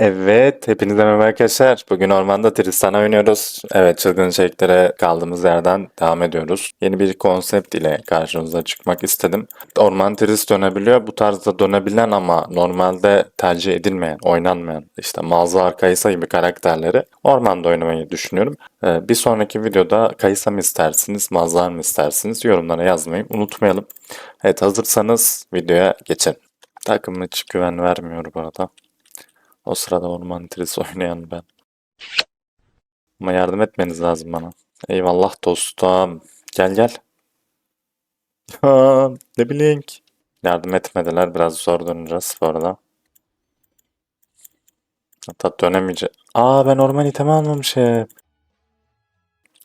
Evet, hepinize merhaba arkadaşlar. Bugün ormanda Tristan'a oynuyoruz. Evet, çılgın içeriklere kaldığımız yerden devam ediyoruz. Yeni bir konsept ile karşınıza çıkmak istedim. Orman Tris dönebiliyor. Bu tarzda dönebilen ama normalde tercih edilmeyen, oynanmayan işte Malzahar Kayısa gibi karakterleri ormanda oynamayı düşünüyorum. Ee, bir sonraki videoda Kayısa mı istersiniz, Malzahar mı istersiniz yorumlara yazmayı unutmayalım. Evet, hazırsanız videoya geçelim. Takım hiç güven vermiyor bu arada. O sırada orman trisi oynayan ben. Ama yardım etmeniz lazım bana. Eyvallah dostum. Gel gel. Ne bileyim ki. Yardım etmediler. Biraz zor döneceğiz bu arada. Hatta dönemeyeceğim. Aa ben orman itemi almamışım.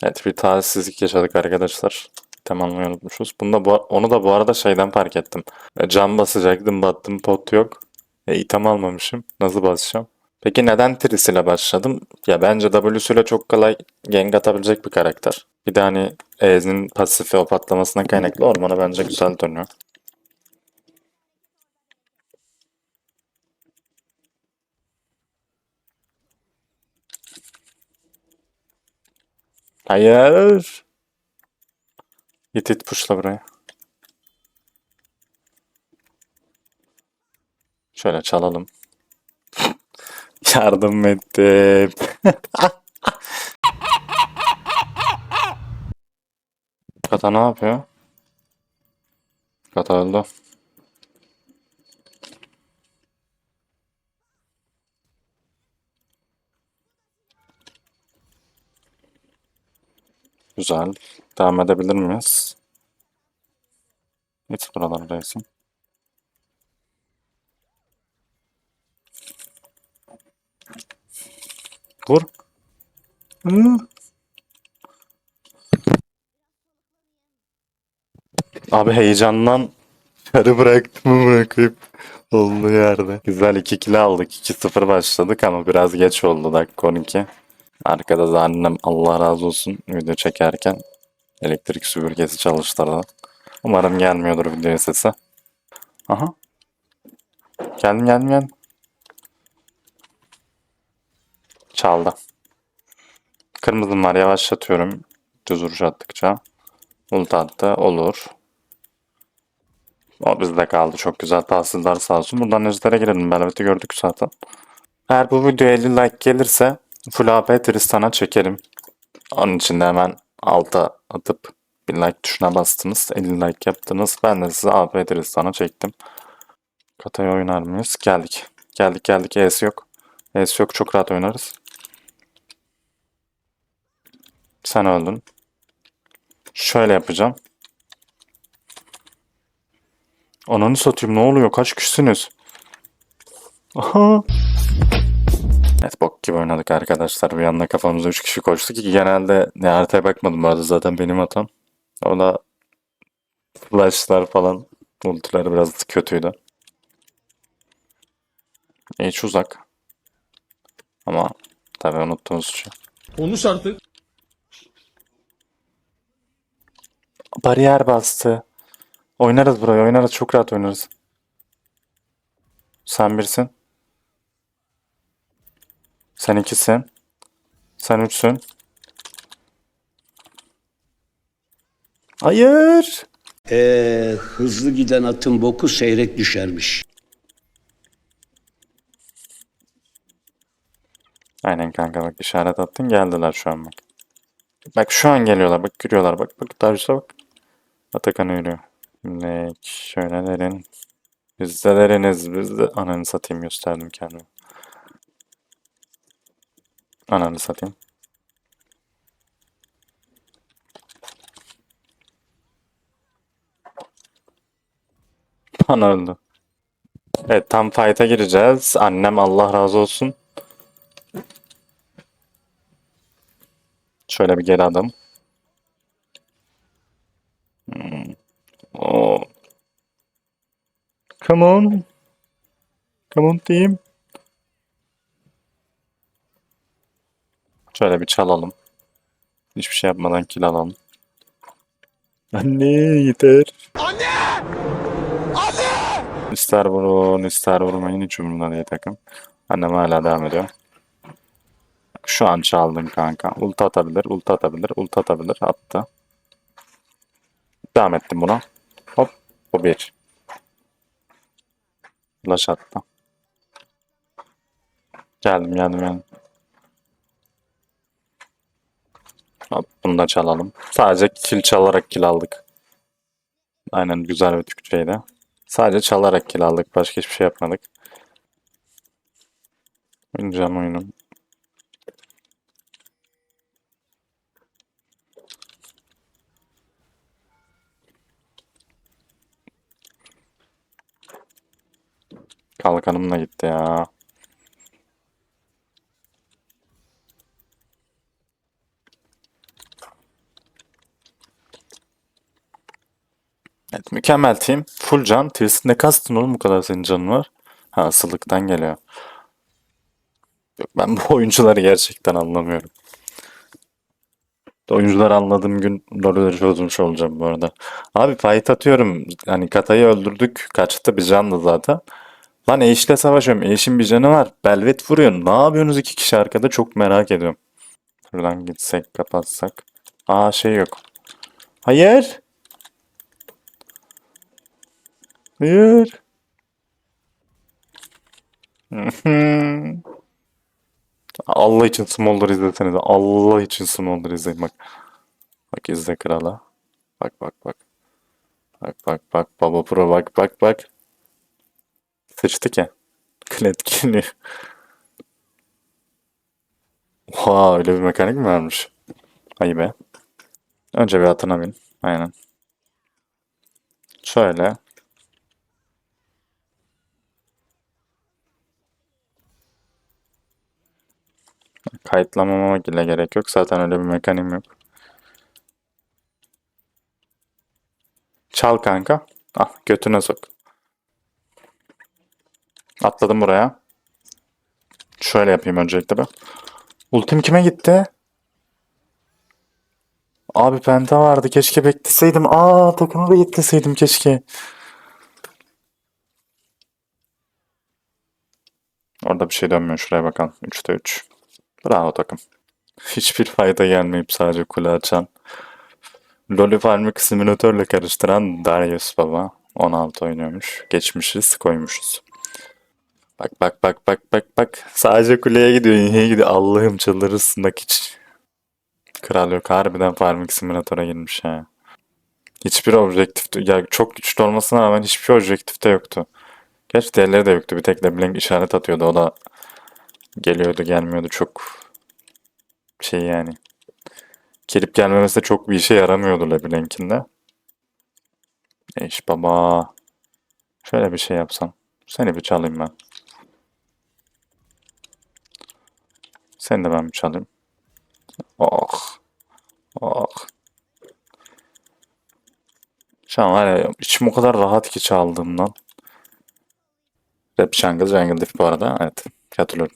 Evet bir talihsizlik yaşadık arkadaşlar. İtem almayı unutmuşuz. Bunu da bu, onu da bu arada şeyden fark ettim. E, Cam basacaktım battım pot yok. E, item almamışım. Nasıl basacağım? Peki neden Tris ile başladım? Ya bence W'suyla çok kolay gank atabilecek bir karakter. Bir de hani E'nin pasifi o patlamasına kaynaklı ormana bence güzel dönüyor. Hayır. Git it pushla buraya. Şöyle çalalım. Yardım ettim. Kata ne yapıyor? Kata öldü. Güzel. Devam edebilir miyiz? Hiç buralar Vur. Hı. Abi heyecandan yarı bıraktım bırakıp olduğu yerde. Güzel 2 kilo aldık. 2-0 başladık ama biraz geç oldu dakika 12. Arkada da annem Allah razı olsun video çekerken elektrik süpürgesi çalıştırdı. Umarım gelmiyordur video sesi. Aha. Geldim geldim geldim. Çaldı. Kırmızım var yavaşlatıyorum. Düz vuruş attıkça. Ult attı. Olur. O bizde kaldı. Çok güzel tahsildar sağ olsun. Buradan ejder'e girelim. Belvet'i gördük zaten. Eğer bu videoya 50 like gelirse Full AP Tristan'a çekerim. Onun için de hemen alta atıp bir like tuşuna bastınız. 50 like yaptınız. Ben de size AP Tristan'a çektim. Kataya oynar mıyız? Geldik. Geldik geldik. ES yok. ES yok. Çok rahat oynarız. Sen öldün. Şöyle yapacağım. Ananı satayım ne oluyor? Kaç kişisiniz? Aha. Evet bok gibi oynadık arkadaşlar. Bir anda kafamıza 3 kişi koştu ki genelde ne haritaya bakmadım bu arada zaten benim hatam. O da flashlar falan ultileri biraz kötüydü. Hiç uzak. Ama tabii unuttuğumuz şey. Konuş artık. Bariyer bastı. Oynarız burayı oynarız çok rahat oynarız. Sen birsin. Sen ikisin. Sen üçsün. Hayır. Ee, hızlı giden atın boku seyrek düşermiş. Aynen kanka bak işaret attın geldiler şu an bak. Bak şu an geliyorlar bak giriyorlar bak bak Darius'a bak. Atakan yürüyor. Şimdi şöyle derin. Biz de deriniz biz de ananı satayım gösterdim kendimi. Ananı satayım. Bana öldü. Evet tam fight'a gireceğiz. Annem Allah razı olsun. Şöyle bir geri adım. Oh. Come on. Come on team. Şöyle bir çalalım. Hiçbir şey yapmadan kill alalım. Anne yeter. Anne! Anne! İster vurun ister vurmayın hiç umurumda değil takım. Annem hala devam ediyor. Şu an çaldın kanka. Ulti atabilir, ulti atabilir, ulti atabilir. Attı. Devam ettim buna. Hop. Bu bir. Flash attı. Geldim geldim geldim. Hop, bunu da çalalım. Sadece kill çalarak kill aldık. Aynen güzel bir Türkçeydi. Sadece çalarak kill aldık. Başka hiçbir şey yapmadık. Oynayacağım oyunu. Kalkanım da gitti ya. Evet, mükemmel team. Full can. Twist ne kastın oğlum bu kadar senin canın var? Ha asıllıktan geliyor. Yok ben bu oyuncuları gerçekten anlamıyorum. Oyuncuları anladığım gün LoL'ü çözmüş olacağım bu arada. Abi fight atıyorum. Hani Kata'yı öldürdük. Kaçtı bir canlı zaten. Lan Ashe'le savaşıyorum. Ashe'in bir canı var. Belvet vuruyor. Ne yapıyorsunuz iki kişi arkada? Çok merak ediyorum. Şuradan gitsek kapatsak. Aa şey yok. Hayır. Hayır. Allah için Smolder izlesenize. Allah için Smolder izleyin bak. Bak izle krala. Bak bak bak. Bak bak bak baba pro bak bak bak. Sıçtı ki. Klet geliyor. Oha öyle bir mekanik mi varmış? Ay be. Önce bir atına bin. Aynen. Şöyle. Kayıtlamama bile gerek yok. Zaten öyle bir mekaniğim yok. Çal kanka. Ah götüne sok. Atladım buraya. Şöyle yapayım öncelikle ben. Ultim kime gitti? Abi penta vardı. Keşke bekleseydim. Aa takımı da bekleseydim keşke. Orada bir şey dönmüyor. Şuraya bakalım. 3'te 3. Bravo takım. Hiçbir fayda gelmeyip sadece kule açan. LoL'ü Farmik simülatörle karıştıran Darius baba. 16 oynuyormuş. Geçmişiz, koymuşuz. Bak bak bak bak bak bak. Sadece kuleye gidiyor, niye gidiyor? Allah'ım çıldırırsın bak hiç. Kral yok harbiden Farming Simülatör'e girmiş ha. Hiçbir objektif, ya çok güçlü olmasına rağmen hiçbir objektifte yoktu. Gerçi diğerleri de yoktu. Bir tek LeBlanc işaret atıyordu. O da geliyordu gelmiyordu çok şey yani. Gelip gelmemesi de çok bir işe yaramıyordu LeBlanc'in de. Eş baba. Şöyle bir şey yapsam. Seni bir çalayım ben. Seni de ben çalayım. Oh. Oh. Şu an var ya içim o kadar rahat ki çaldığımdan. Rap Jungle Jungle Diff bu arada. Evet. Hatırlıyorum.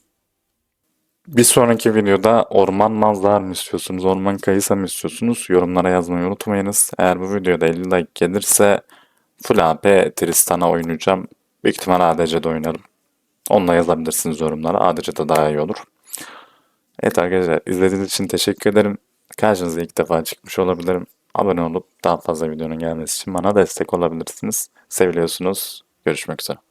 Bir sonraki videoda orman manzara mı istiyorsunuz, orman kayısı mı istiyorsunuz? Yorumlara yazmayı unutmayınız. Eğer bu videoda 50 like gelirse Full AP Tristan'a oynayacağım. Büyük ihtimal ADC'de oynarım. Onunla yazabilirsiniz yorumlara. ADC'de daha iyi olur. Evet arkadaşlar izlediğiniz için teşekkür ederim. Karşınıza ilk defa çıkmış olabilirim. Abone olup daha fazla videonun gelmesi için bana destek olabilirsiniz. Seviliyorsunuz. Görüşmek üzere.